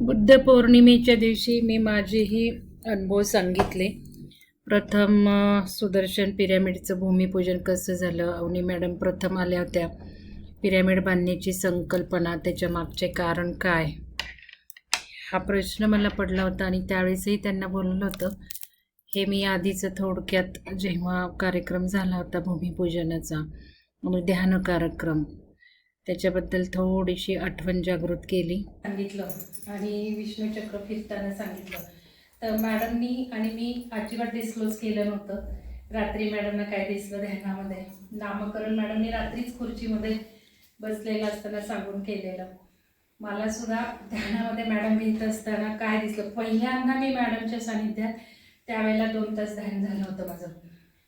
बुद्ध पौर्णिमेच्या दिवशी मी माझेही अनुभव सांगितले. प्रथम सुदर्शन पिरॅमिडचं भूमिपूजन कसं झालं? अवनी मॅडम प्रथम आल्या होत्या. पिरॅमिड बांधण्याची संकल्पना त्याच्या मागचे कारण काय? हा प्रश्न मला पडला होता आणि त्यावेळेसही त्यांना बोललं होतं. हे मी आधीचं थोडक्यात जेव्हा कार्यक्रम झाला होता भूमिपूजनाचा म्हणजे आणि ध्यान कार्यक्रम त्याच्याबद्दल थोडीशी आठवण जागृत केली. सांगितलं आणि विष्णूचक्र फिरताना सांगितलं. तर मॅडमनी आणि मी अजिबात डिस्क्लोज केलं नव्हतं. रात्री मॅडमना काय दिसलं ध्यानामध्ये. नामकरण मॅडमनी रात्रीच खुर्चीमध्ये बसलेलं असताना सांगून केलेलं. मला सुद्धा ध्यानामध्ये मॅडम घेत असताना काय दिसलं? पहिल्यांदा मी मॅडमच्या सानिध्यात त्यावेळेला दोन तास ध्यान झालं होतं माझं.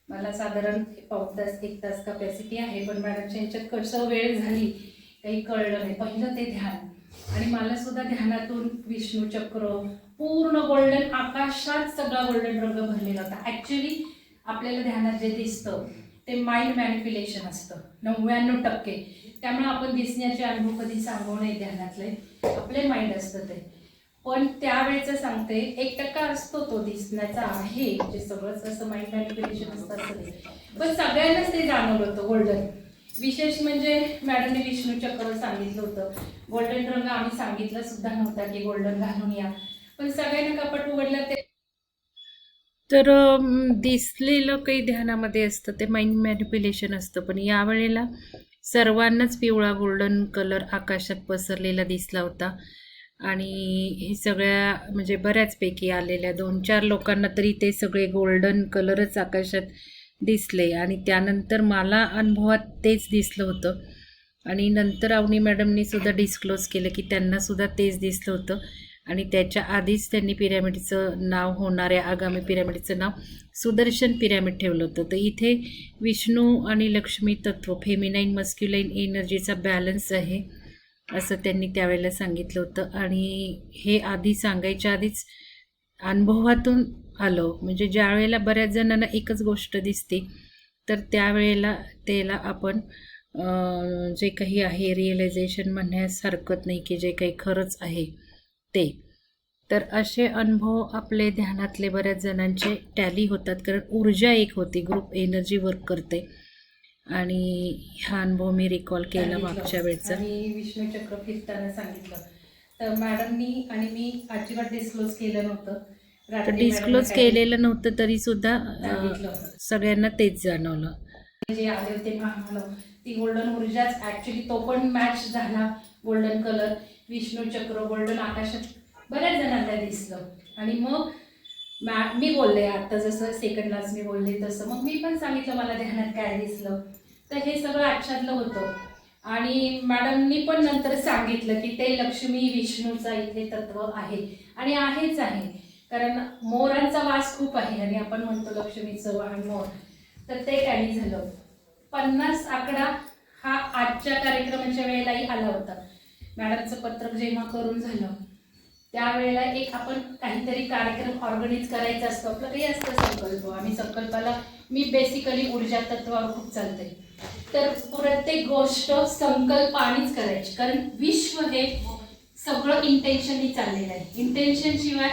मला साधारण पाऊण तास एक तास कपॅसिटी आहे पण मॅडमच्या ह्याच्यात कसं वेळ झाली? काही कळलं नाही. पहिलं ते ध्यान. आणि मला सुद्धा ध्यानातून विष्णू चक्र पूर्ण गोल्डन आकाशात सगळा गोल्डन रंग भरलेला होता. ऍक्च्युली आपल्याला ध्यानात जे दिसतं ते माइंड मॅनिप्युलेशन असतं. नव्याण्णव टक्के. त्यामुळे आपण दिसण्याचे अनुभव कधी सांगू नये ध्यानातले. आपले माइंड असतं ते. पण त्यावेळेचं सांगते एक टक्का असतो तो दिसण्याचा आहे जे सगळंच असं माइंड मॅनिप्युलेशन असतं असं पण सगळ्यांनाच ते जाणवलं होतं गोल्डन विशेष म्हणजे मॅडमने विष्णू चक्र सांगितलं होतं. गोल्डन रंग आम्ही सांगितलं सुद्धा नव्हता की गोल्डन घालून या. पण सगळ्यांना कपट उघडलं ते. तर दिसलेलं काही ध्यानामध्ये असतं ते माइंड मॅनिप्युलेशन असतं. पण यावेळेला सर्वांनाच पिवळा गोल्डन कलर आकाशात पसरलेला दिसला होता. आणि हे सगळ्या म्हणजे बऱ्याचपैकी आलेल्या दोन चार लोकांना तरी ते सगळे गोल्डन कलरच आकाशात दिसले. आणि त्यानंतर मला अनुभवात तेच दिसलं होतं. आणि नंतर अवनी मॅडमनी सुद्धा डिस्क्लोज केलं की त्यांनासुद्धा तेच दिसलं होतं. आणि त्याच्या आधीच त्यांनी पिरॅमिडचं नाव होणाऱ्या आगामी पिरॅमिडचं नाव सुदर्शन पिरॅमिड ठेवलं होतं. तर इथे विष्णू आणि लक्ष्मी तत्व फेमिनाईन मस्क्युलाईन एनर्जीचा बॅलन्स आहे असं त्यांनी त्यावेळेला सांगितलं होतं. आणि हे आधी सांगायच्या आधीच अनुभवातून आलं. म्हणजे ज्या वेळेला बऱ्याच जणांना एकच गोष्ट दिसते तर त्यावेळेला त्याला आपण जे काही आहे रिअलायझेशन म्हणण्यास हरकत नाही की जे काही खरंच आहे ते. तर असे अनुभव आपले ध्यानातले बऱ्याच जणांचे टॅली होतात. कारण ऊर्जा एक होती. ग्रुप एनर्जी वर्क करते. आणि हा अनुभव मी रिकॉल केला मागच्या वेळचा. आणि विष्णू चक्र फिरताना सांगितलं. तर मॅडमनी आणि मी अजिबात डिस्क्लोज केलं नव्हतं. डिस्क्लोज केलेलं नव्हतं तरी सुद्धा सगळ्यांना तेच जाणवलं. जे आले होते ती गोल्डन ऊर्जाच ऍक्च्युली तो पण मॅच झाला गोल्डन कलर विष्णू चक्र गोल्डन आकाशात बऱ्याच जणांना दिसलं. आणि मग मॅ मी बोलले आता जसं सेकंडलाच मी बोलले तसं. मग मी पण सांगितलं मला ध्यानात काय दिसलं? तर हे सगळं आच्छादलं होतं. आणि मॅडमनी पण नंतर सांगितलं की ते लक्ष्मी विष्णूचा इथे तत्व आहे. आणि आहेच आहे. कारण मोरांचा वास खूप आहे आणि आपण म्हणतो लक्ष्मीचं आणि मोर. तर ते काही झालं. पन्नास आकडा हा आजच्या कार्यक्रमाच्या वेळेलाही आला होता. मॅडमचं पत्रक जेव्हा करून झालं त्यावेळेला एक आपण काहीतरी कार्यक्रम ऑर्गनाईज करायचा असतो आपलं काही असतं संकल्प. आणि संकल्पाला मी बेसिकली ऊर्जा तत्वावर खूप चालते. तर प्रत्येक गोष्ट संकल्पानेच करायची. कारण विश्व हे सगळं इंटेन्शननी चाललेलं आहे. इंटेन्शन शिवाय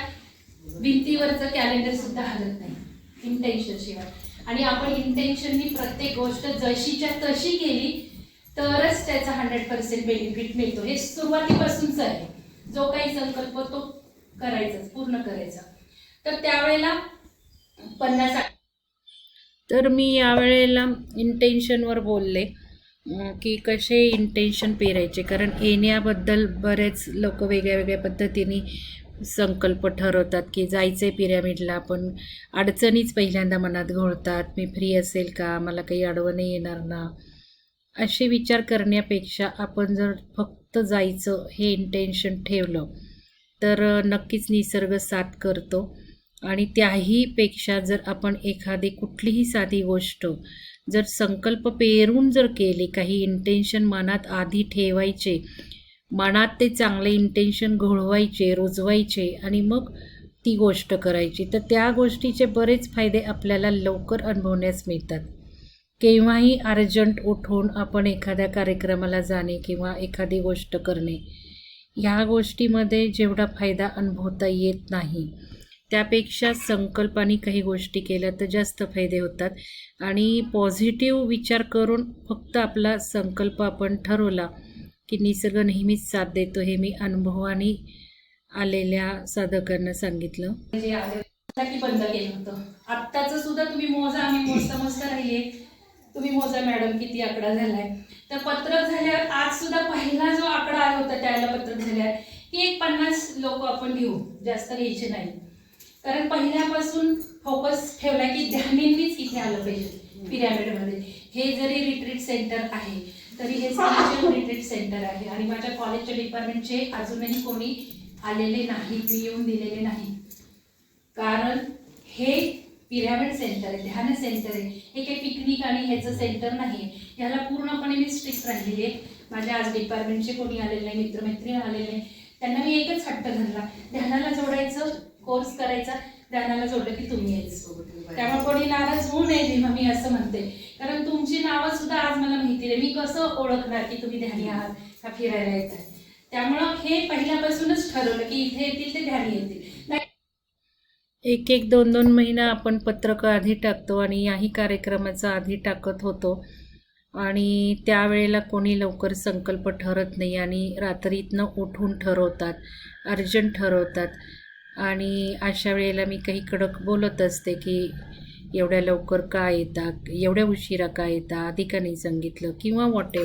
भिंतीवरचं कॅलेंडर सुद्धा हलत नाही. इंटेन्शन शिवाय. आणि आपण इंटेन्शननी प्रत्येक गोष्ट जशीच्या तशी केली तरच त्याचा हंड्रेड पर्सेंट बेनिफिट मिळतो. हे सुरुवातीपासूनच आहे. जो काही संकल्प तो करायचाच पूर्ण करायचा. तर त्यावेळेला पन्नास तर मी यावेळेला इंटेन्शनवर बोलले की कसे इंटेन्शन पेरायचे? कारण येण्याबद्दल बरेच लोक वेगळ्या वेगळ्या पद्धतीने संकल्प ठरवतात की जायचं आहे पिरॅमिडला पण अडचणीच पहिल्यांदा मनात घोळतात. मी फ्री असेल का? मला काही अडवं नाही येणार ना? असे विचार करण्यापेक्षा आपण जर फक्त जायचं हे इंटेन्शन ठेवलं तर नक्कीच निसर्ग साथ करतो. आणि त्याहीपेक्षा जर आपण एखादी कुठलीही साधी गोष्ट जर संकल्प पेरून जर केले काही इंटेन्शन मनात आधी ठेवायचे मनात ते चांगले इंटेन्शन घोळवायचे रुजवायचे आणि मग ती गोष्ट करायची. तर त्या गोष्टीचे बरेच फायदे आपल्याला लवकर अनुभवण्यास मिळतात. केव्हाही अर्जंट उठून आपण एखाद्या कार्यक्रमाला जाणे किंवा एखादी गोष्ट करणे ह्या गोष्टीमध्ये जेवढा फायदा अनुभवता येत नाही त्यापेक्षा संकल्पाने काही गोष्टी केल्या तर जास्त फायदे होतात. आणि पॉझिटिव्ह विचार करून फक्त आपला संकल्प आपण ठरवला की निसर्ग नेहमीच साथ देतो हे मी अनुभवाने आलेल्या साधकांना सांगितलं. जे आले की बंद केलं होतं. आत्ताचं सुद्धा तुम्ही मोजा आम्ही मोजता मोजता राहिले तुम्ही मोजा मॅडम किती आकडा झालाय. तर पत्रक झाल्यावर आज सुद्धा पहिला जो आकडा आला होता त्याला पत्रक झाल्यावर की एक पन्नास लोक आपण घेऊ. जास्त घ्यायचे नाही. कारण पहिल्यापासून फोकस ठेवला की ध्यानींनीच इथे आलं पाहिजे पिरॅमिडमध्ये हे जरी रिट्रीट सेंटर आहे तरी हे स्पिरिच्युअल रिट्रीट सेंटर आहे आणि माझ्या कॉलेजच्या डिपार्टमेंटचे अजूनही कोणी आलेले नाही मी येऊन दिलेले नाही. कारण हे पिरॅमिड सेंटर आहे ध्यान सेंटर आहे. हे काही पिकनिक आणि ह्याचं सेंटर नाही ह्याला पूर्णपणे मी स्ट्रिक्ट राहिलेली आहे. माझ्या आज डिपार्टमेंटचे कोणी आलेले नाही मित्रमैत्रिणी आलेले नाही. त्यांना मी एकच हट्ट धरला. ध्यानाला जोडायचं कोर्स करायचा ध्यानाला जोडलं की तुम्ही यायचं. सोबत त्यामुळे कोणी नाराज होऊ नये जेव्हा मी असं म्हणते. कारण तुमची नावं सुद्धा आज मला माहिती नाही. मी कसं ओळखणार की तुम्ही ध्यानी आहात का फिरायला येत आहे त्यामुळं हे पहिल्यापासूनच ठरवलं की इथे येतील ते ध्यानी येतील. एक एक दोन दोन महिना आपण पत्रकं आधी टाकतो आणि याही कार्यक्रमाचा आधी टाकत होतो. आणि त्यावेळेला कोणी लवकर संकल्प ठरत नाही आणि रात्रीतनं उठून ठरवतात अर्जंट ठरवतात. आणि अशा वेळेला मी काही कडक बोलत असते की एवढ्या लवकर का येता एवढ्या उशिरा का येता आधी का नाही सांगितलं किंवा वॉट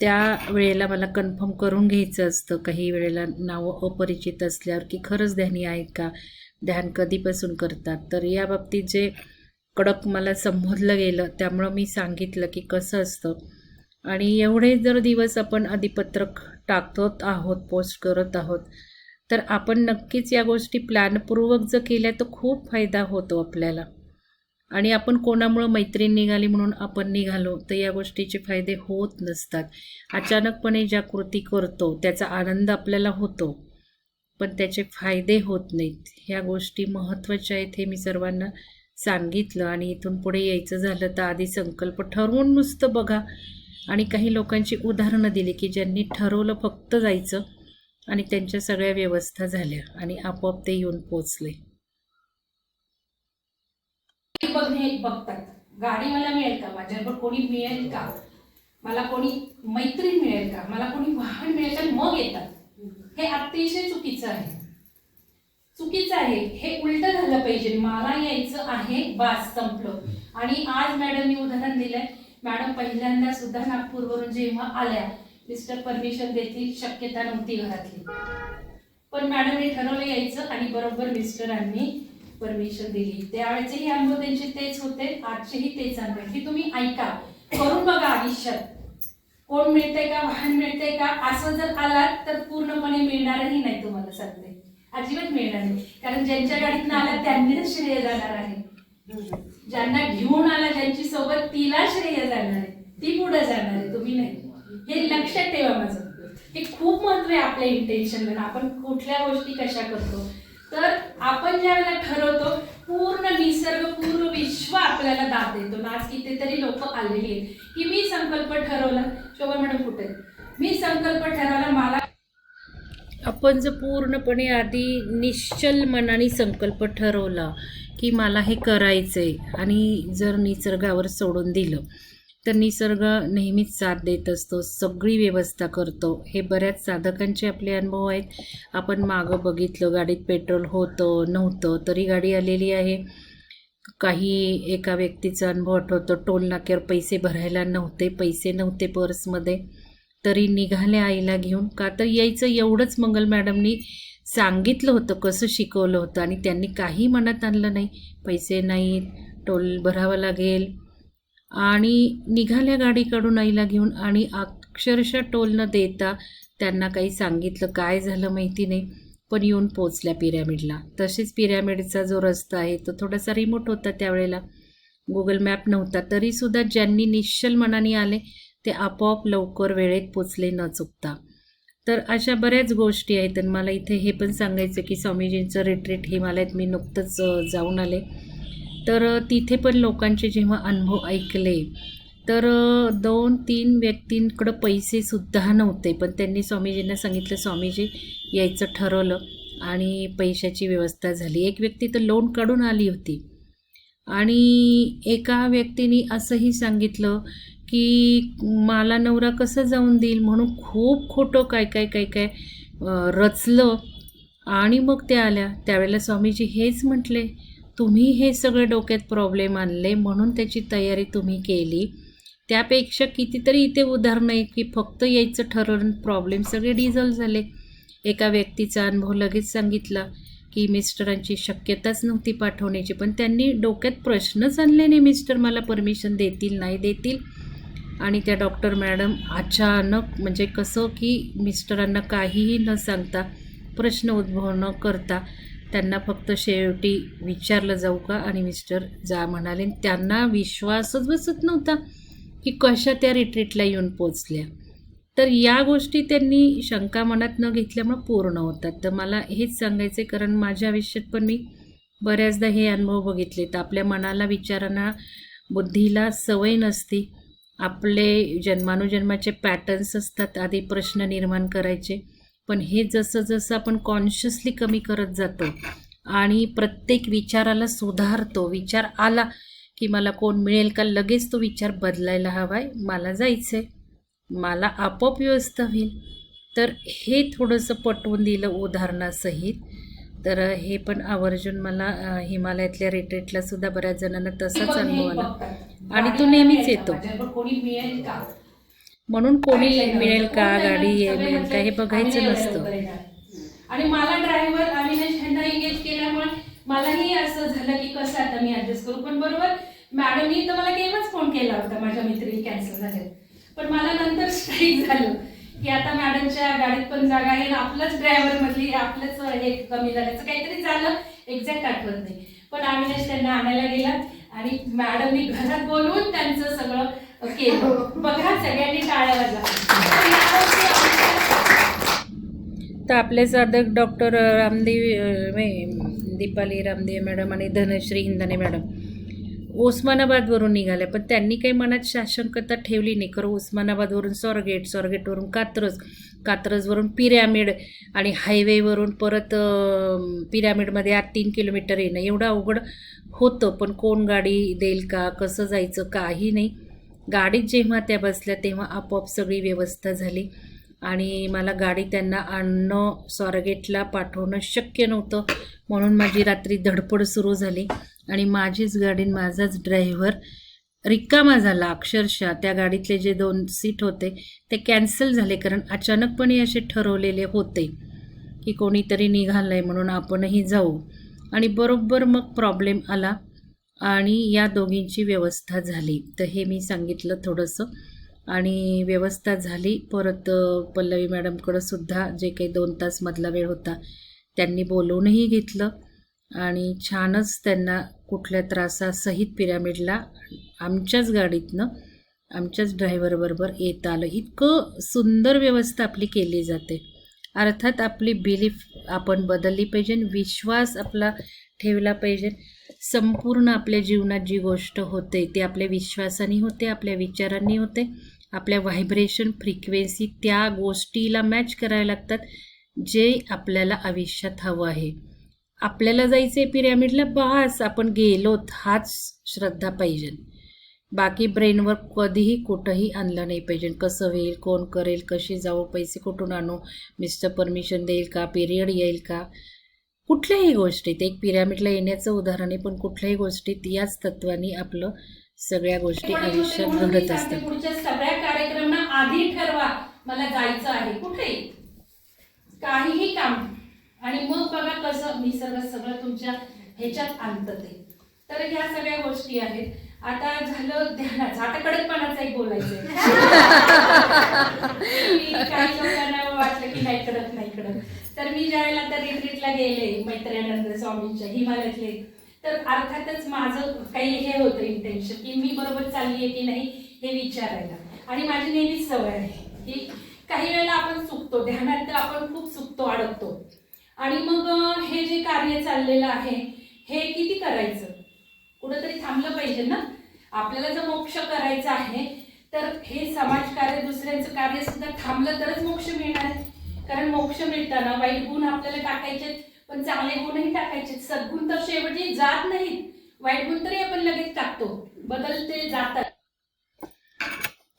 त्या वेळेला मला कन्फर्म करून घ्यायचं असतं. काही वेळेला नावं अपरिचित असल्यावर की खरंच ध्यानी आहेत का? ध्यान कधीपासून करतात? तर या बाबतीत जे कडक मला संबोधलं गेलं त्यामुळं मी सांगितलं की कसं असतं. आणि एवढे जर दिवस आपण अधिपत्रक टाकत आहोत पोस्ट करत आहोत तर आपण नक्कीच या गोष्टी प्लॅनपूर्वक जर केल्या तर खूप फायदा होतो आपल्याला. आणि आपण कोणामुळं मैत्रीण निघाली म्हणून आपण निघालो तर या गोष्टीचे फायदे होत नसतात. अचानकपणे ज्या कृती करतो त्याचा आनंद आपल्याला होतो पण त्याचे फायदे होत नाहीत. ह्या गोष्टी महत्त्वाच्या आहेत हे मी सर्वांना सांगितलं आणि इथून पुढे यायचं झालं तर आधी संकल्प ठरवून नुसतं बघा. आणि काही लोकांची उदाहरणं दिली की ज्यांनी ठरवलं फक्त जायचं आणि त्यांच्या सगळ्या व्यवस्था झाल्या आणि आपोआप ते येऊन पोचले गाडी बघतात. गाडी मला मिळेल का? माझ्याबरोबर कोणी मिळेल का? मला कोणी मैत्रीण मिळेल का? मला कोणी वाहन मिळेल का? मग येतात. हे अतिशय चुकीचं आहे. चुकीचं आहे. हे उलट झालं पाहिजे. मला यायचं आहे. बास संपलं. आणि आज मॅडमनी उदाहरण दिलंय. मॅडम पहिल्यांदा सुद्धा नागपूरवरून जेव्हा आल्या मिस्टर परमिशन देतील शक्यता नव्हती घरातली. पण मॅडम हे ठरवलं यायचं आणि बरोबर मिस्टरांनी परमिशन दिली. त्यावेळेचेही अनुभव त्यांचे तेच होते आजचेही तेच अनुभव की तुम्ही ऐका. करून बघा आयुष्यात. कोण मिळतंय का वाहन मिळतंय का? असं जर आलात तर पूर्णपणे मिळणारही नाही तुम्हाला सांगते. अजिबात मिळणार नाही. कारण ज्यांच्या गाडीतनं आला त्यांनीच श्रेय जाणार आहे. ज्यांना घेऊन आला ज्यांची सोबत तिला श्रेय जाणार आहे. ती पुढे जाणार आहे. तुम्ही नाही. हे लक्षात ठेवा माझं. हे खूप महत्त्व आहे आपल्या इंटेन्शनला आपण कुठल्या गोष्टी कशा करतो? तर आपण ज्या वेळेला ठरवतो पूर्ण निसर्ग पूर्ण विश्व आपल्याला दाद देतो. ना आज कितीतरी लोक आलेली आहेत. की मी संकल्प ठरवला. शोभा मॅडम कुठे मी संकल्प ठरवला मला आपण जर पूर्णपणे आधी निश्चल मनाने संकल्प ठरवला की मला हे करायचं आहे आणि जर निसर्गावर सोडून दिलं तर निसर्ग नेहमीच साथ देत असतो सगळी व्यवस्था करतो. हे बऱ्याच साधकांचे आपले अनुभव आहेत. आपण मागं बघितलं गाडीत पेट्रोल होतं नव्हतं तरी गाडी आलेली आहे. काही एका व्यक्तीचा अनुभव आठवतो टोल नाक्यावर पैसे भरायला नव्हते पैसे नव्हते पर्समध्ये. तरी निघाले आईला घेऊन का तर यायचं एवढंच मंगल मॅडमनी सांगितलं होतं कसं शिकवलं होतं. आणि त्यांनी काही मनात आणलं नाही. पैसे नाहीत टोल भरावं लागेल. आणि निघाल्या गाडीकडून आईला घेऊन आणि अक्षरशः टोल न देता त्यांना काही सांगितलं. काय झालं माहिती नाही पण येऊन पोचल्या पिरॅमिडला. तसेच पिरॅमिडचा जो रस्ता आहे तो थोडासा रिमोट होता त्यावेळेला. गुगल मॅप नव्हता. तरीसुद्धा ज्यांनी निश्चल मनाने आले ते आपोआप लवकर वेळेत पोचले न चुकता. तर अशा बऱ्याच गोष्टी आहेत आणि मला इथे हे पण सांगायचं की स्वामीजींचं रिट्रीट हिमालयात मी नुकतंच जाऊन आले. तर तिथे पण लोकांचे जेव्हा अनुभव ऐकले तर दोन तीन व्यक्तींकडं पैसेसुद्धा नव्हते. पण त्यांनी स्वामीजींना सांगितलं स्वामीजी यायचं ठरवलं आणि पैशाची व्यवस्था झाली. एक व्यक्ती तर लोन काढून आली होती. आणि एका व्यक्तीने असंही सांगितलं की मला नवरा कसं जाऊन देईल? म्हणून खूप खोटं काय काय काय काय रचलं. आणि मग त्या आल्या. त्यावेळेला स्वामीजी हेच म्हटले तुम्ही हे सगळे डोक्यात प्रॉब्लेम आणले म्हणून त्याची तयारी तुम्ही केली. त्यापेक्षा कितीतरी इथे उदाहरणं आहे की फक्त यायचं ठरवून प्रॉब्लेम सगळे डिझॉल्व झाले. एका व्यक्तीचा अनुभव लगेच सांगितला की मिस्टरांची शक्यताच नव्हती पाठवण्याची पण त्यांनी डोक्यात प्रश्नच आणले नाही मिस्टर मला परमिशन देतील नाही देतील? आणि त्या डॉक्टर मॅडम अचानक म्हणजे कसं की मिस्टरांना काहीही न सांगता प्रश्न उद्भव न करता त्यांना फक्त शेवटी विचारलं जाऊ का? आणि मिस्टर जा म्हणाले. आणि त्यांना विश्वासच बसत नव्हता की कशा त्या रिट्रीटला येऊन पोचल्या. तर या गोष्टी त्यांनी शंका मनात न घेतल्यामुळं पूर्ण होतात. तर मला हेच सांगायचं आहे कारण माझ्या आयुष्यात पण मी बऱ्याचदा हे अनुभव बघितले तर आपल्या मनाला विचारांना बुद्धीला सवय नसती. आपले जन्मानुजन्माचे पॅटर्न्स असतात. आधी प्रश्न निर्माण करायचे. पण हे जसं जसं आपण कॉन्शियसली कमी करत जातो आणि प्रत्येक विचाराला सुधारतो विचार आला की मला कोण मिळेल का लगेच तो विचार बदलायला हवा आहे मला जायचं आहे मला आपोआप व्यवस्था होईल तर हे थोडंसं पटवून दिलं उदाहरणासहित तर हे पण आवर्जून मला हिमालयातल्या रिट्रीटला सुद्धा बऱ्याच जणांना तसाच अनुभव आला. आणि तो नेहमीच येतो. कोणी मिळेल का म्हणून कोणी मिळेल का गाडी? मिळेल का? हे बघायचं नसतं. आणि मला ड्रायव्हर अविनाश ह्यांना एंगेज केल्यामुळे मलाही असं झालं की कसं आता मी ऍडजस्ट करू? पण बरोबर मॅडमनी तर मला केव्हाच फोन केला होता. माझ्या मैत्रिणी कॅन्सल झाले पण मला नंतर स्ट्राईक झालं की आता मॅडमच्या गाडीत पण जागा आहे. आणि आपलंच ड्रायव्हर मधली आपलंच हे कमी झाल्याचं काहीतरी झालं. एक्झॅक्ट आठवत नाही. पण अविनाश त्यांना आणायला गेला. आणि मॅडमनी घरात बोलवून त्यांचं सगळं केलं बघा सगळ्यांनी टाळ्या तर आपले साधक डॉक्टर रामदेव दीपाली रामदेव मॅडम आणि धनश्री हिंदाने मॅडम उस्मानाबादवरून निघाल्या पण त्यांनी काही मनात शासंकता ठेवली नाही. खरं उस्मानाबादवरून स्वारगेट सॉरगेटवरून कात्रज कात्रजवरून पिरॅमिड आणि हायवेवरून परत पिरॅमिडमध्ये आठ तीन किलोमीटर येणं एवढं अवघड होतं. पण कोण गाडी देईल का? कसं जायचं? काही नाही. गाडीत जेव्हा त्या बसल्या तेव्हा आपोआप सगळी व्यवस्था झाली. आणि मला गाडी त्यांना आणणं स्वारगेटला पाठवणं शक्य नव्हतं. म्हणून माझी रात्री धडपड सुरू झाली. आणि माझीच गाडी माझाच ड्रायव्हर रिकामा झाला अक्षरशः त्या गाडीतले जे दोन सीट होते ते कॅन्सल झाले कारण अचानकपणे असे ठरवलेले होते की कोणीतरी निघालं आहे म्हणून आपणही जाऊ. आणि बरोबर मग प्रॉब्लेम आला. आणि या दोघींची व्यवस्था झाली. तर हे मी सांगितलं थोडंसं. आणि व्यवस्था झाली. परत पल्लवी मॅडमकडं सुद्धा जे काही दोन तासमधला वेळ होता त्यांनी बोलवूनही घेतलं. आणि छानच त्यांना कुठल्या त्रासासहित पिरामिडला आमच्याच गाडीतनं आमच्याच ड्रायव्हरबरोबर येत आलं. इतकं सुंदर व्यवस्था आपली केली जाते. अर्थात आपली बिलीफ आपण बदलली पाहिजे आणि विश्वास आपला ठेवला पाहिजे. संपूर्ण आपल्या जीवनात जी गोष्ट होते ती आपल्या विश्वासाने होते आपल्या विचारांनी होते आपल्या व्हायब्रेशन फ्रिक्वेन्सी त्या गोष्टीला मॅच करायला लागतात जे आपल्याला आयुष्यात हवं आहे. आपल्याला जायचं आहे पिरॅमिडला बस आपण गेलोत हाच श्रद्धा पाहिजे. बाकी ब्रेनवर कधीही कुठंही आणलं नाही पाहिजे. कसं होईल कोण करेल कसे जाऊ पैसे कुठून आणू मिस्टर परमिशन देईल का पिरियड येईल का? कुठल्याही गोष्टीत एक पिरॅमिडला येण्याचं उदाहरण आहे पण कुठल्याही गोष्टीत याच तत्वाने आपलं सगळ्या गोष्टी आयुष्यात मी घडत असतात. पुढच्या सगळ्या कार्यक्रमांना आधी ठरवा मला जायचं आहे. कुठे? काहीही काम. आणि मग बघा कसं निसर्ग सगळं तुमच्या ह्याच्यात आणतं ते. तर ह्या सगळ्या गोष्टी आहेत. आता झालं ध्यानाचं. आता कडकपणाचं एक बोलायचंय. की काही लोकांना वाटलं की नाही कडक नाही कडक. तर मी ज्यावेळेला त्या रिट्रीटला गेले मैत्र्यानंद स्वामींच्या हिमालयातले तर अर्थातच माझं काही हे होतं इंटेन्शन की मी बरोबर चालली आहे की नाही हे विचारायला. आणि माझी नेहमीच सवय आहे की काही वेळेला आपण चुकतो ध्यानात तर आपण खूप चुकतो अडकतो. आणि मग हे जे कार्य चाललेलं आहे हे किती करायचं? कुठंतरी थांबलं पाहिजे ना? आपल्याला जर मोक्ष करायचं आहे तर हे समाजकार्य दुसऱ्यांचं कार्य सुद्धा थांबलं तरच मोक्ष मिळणार आहे. कारण मोक्ष मिळताना वाईट गुण आपल्याला टाकायचे पण चांगले गुणही टाकायचे सद्गुण तर शेवटी जात नाहीत. वाईट गुण तरी आपण लगेच टाकतो. बदलते जातात.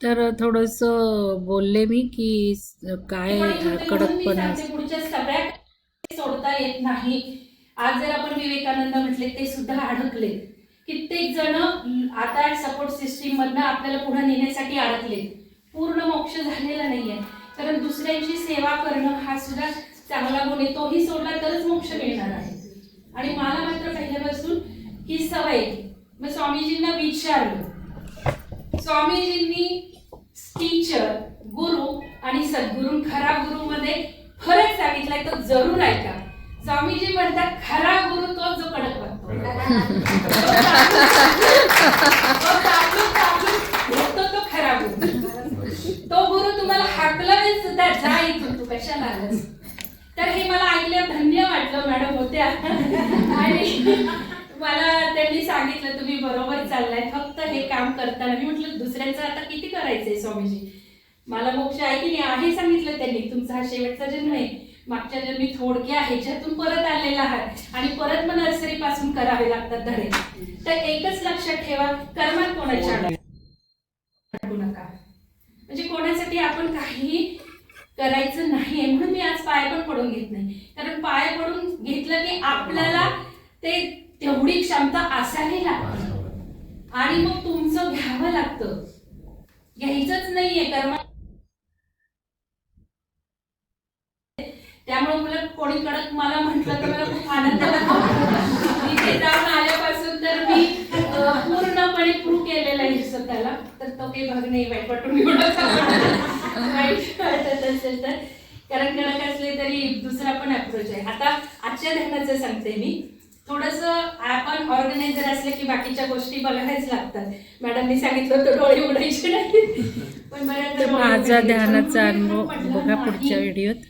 तर थोडंसं बोलले मी की काय कडकपणा पुढच्या सगळ्या सोडता येत नाही. आज जर आपण विवेकानंद म्हटले ते सुद्धा अडकले. कित्येक जण आता सपोर्ट सिस्टीम मधनं आपल्याला पुढे नेण्यासाठी अडकले. पूर्ण मोक्ष झालेला नाहीये. कारण दुसऱ्यांची सेवा करणं हा सुद्धा चांगला गुण आहे. तोही सोडला तरच मोक्ष मिळणार आहे. आणि मला मात्र पहिल्यापासून ही सवय मग स्वामीजींना विचारलं. स्वामीजींनी टीचर गुरु आणि सद्गुरू खरा गुरु मध्ये फरक सांगितलाय तो जरूर ऐका. स्वामीजी म्हणतात खरा गुरु तो जो कडक वागतो तो चालून चालून भेटतो तो खरा गुरु तो गुरु तुम्हाला हाकलावेल सुद्धा कशा इथून तर हे मला ऐकलं धन्य वाटलं मॅडम होत्या. आणि मला त्यांनी सांगितलं तुम्ही बरोबर चाललाय. फक्त हे काम करताना. मी म्हटलं दुसऱ्यांचं आता किती करायचंय स्वामीजी? मला मोक्ष आहे की नाही आहे सांगितलं त्यांनी तुमचा हा शेवटचा जन्म आहे. मागच्या जन्मी थोडक्या ह्याच्यातून परत आलेला आहात आणि परत मग नर्सरी पासून करावे लागतात धडे. तर एकच लक्षात ठेवा कर्मात कोणाच्या नका. म्हणजे कोणासाठी आपण काहीही करायचं नाहीये. म्हणून मी आज पाय पण पडून घेत नाही. कारण पाय पडून घेतलं की आपल्याला ते तेवढी क्षमता असावी लागते. आणि मग तुमचं घ्यावं लागतं. घ्यायचंच नाहीये कर्म. त्यामुळे मला कोणी कडक मला म्हटलं तर मला खूप आनंद तिथे जाऊन आल्यापासून तर मी पूर्णपणे प्रूव्ह केलेला आहे स्वतःला तर तो काही भाग नाही वाईट पटून वाईट वाटत असेल तर कारण कडक असले तरी दुसरा पण अप्रोच आहे आता आजच्या ध्यानाचं सांगते मी थोडस आपण ऑर्गनायझर असले की बाकीच्या गोष्टी बघायच लागतात मॅडमनी सांगितलं होतं डोळे उघडायचे नाही पण बऱ्याचदा तर डोळे माझा उघडले. पण ध्यानाचा मी अनुभव बघा. पुढच्या व्हिडिओत